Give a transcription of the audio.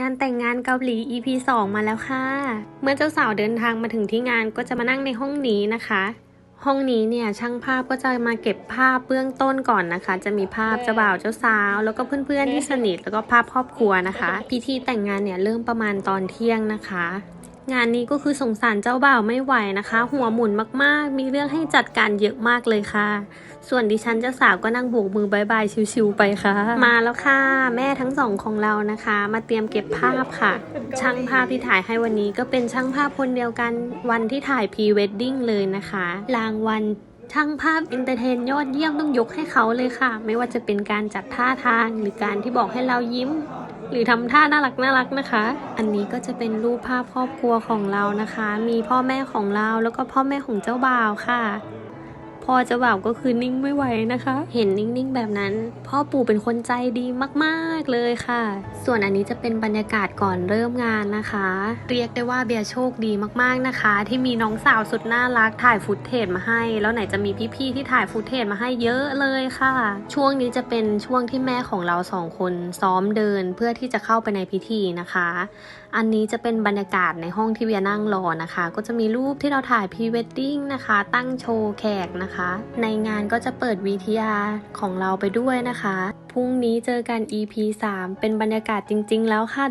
งานแต่งงานเกาหลี EP 2 มาแล้วค่ะ เมื่อเจ้าสาวเดินทางมาถึงที่งานก็จะมานั่งในห้องนี้นะคะ ห้องนี้เนี่ยช่างภาพก็จะมาเก็บภาพเบื้องต้นก่อนนะคะ จะมีภาพเจ้าบ่าวเจ้าสาว แล้วก็เพื่อนๆที่สนิทแล้วก็ภาพครอบครัวนะคะ พิธีแต่งงานเนี่ยเริ่มประมาณตอนเที่ยงนะคะ งานนี้ก็คือสงสารเจ้าบ่าวไม่ไหวนะคะ หัวหมุนมากๆ มีเรื่องให้จัดการเยอะมากเลยค่ะ ส่วนดิฉันเจ้าสาวก็นั่งโบกมือบายบายชิวๆไปค่ะ มาแล้วค่ะ แม่ทั้งสองของเรานะคะ มาเตรียมเก็บภาพค่ะ ช่างภาพที่ถ่ายให้วันนี้ก็เป็นช่างภาพคนเดียวกันวันที่ถ่ายพรีเวดดิ้งเลยนะคะ รางวัล ช่างภาพอินเตอร์เทนยอดเยี่ยมต้องยกให้เขาเลยค่ะ ไม่ว่าจะเป็นการจัดท่าทางหรือการที่บอกให้เรายิ้ม หรือทำท่าน่ารักน่ารักนะคะ อันนี้ก็จะเป็นรูปภาพครอบครัวของเรานะคะ มีพ่อแม่ของเราแล้วก็พ่อแม่ของเจ้าบ่าวค่ะ พ่อจ้าบ่าวก็คือนิ่งไม่ไหวนะคะ เห็นนิ่งๆแบบนั้น พ่อปู่เป็นคนใจดีมากๆเลยค่ะ ส่วนอันนี้จะเป็นบรรยากาศก่อนเริ่มงานนะคะ เรียกได้ว่าเบียร์โชคดีมากๆนะคะ ที่มีน้องสาวสุดน่ารักถ่ายฟุตเทจมาให้ แล้วไหนจะมีพี่ๆที่ถ่ายฟุตเทจมาให้เยอะเลยค่ะ ช่วงนี้จะเป็นช่วงที่แม่ของเราสองคนซ้อมเดินเพื่อที่จะเข้าไปในพิธีนะคะ อันนี้จะเป็นบรรยากาศในห้องที่เวียนั่งรอนะคะ ก็จะมีรูปที่เราถ่ายพรีเวดดิ้งนะคะ ตั้งโชว์แขกนะคะนะคะ ในงานก็จะเปิด VTR ของเราไปด้วยนะคะ พรุ่งนี้เจอกัน EP 3 เป็นบรรยากาศจริง ๆ แล้วค่ะ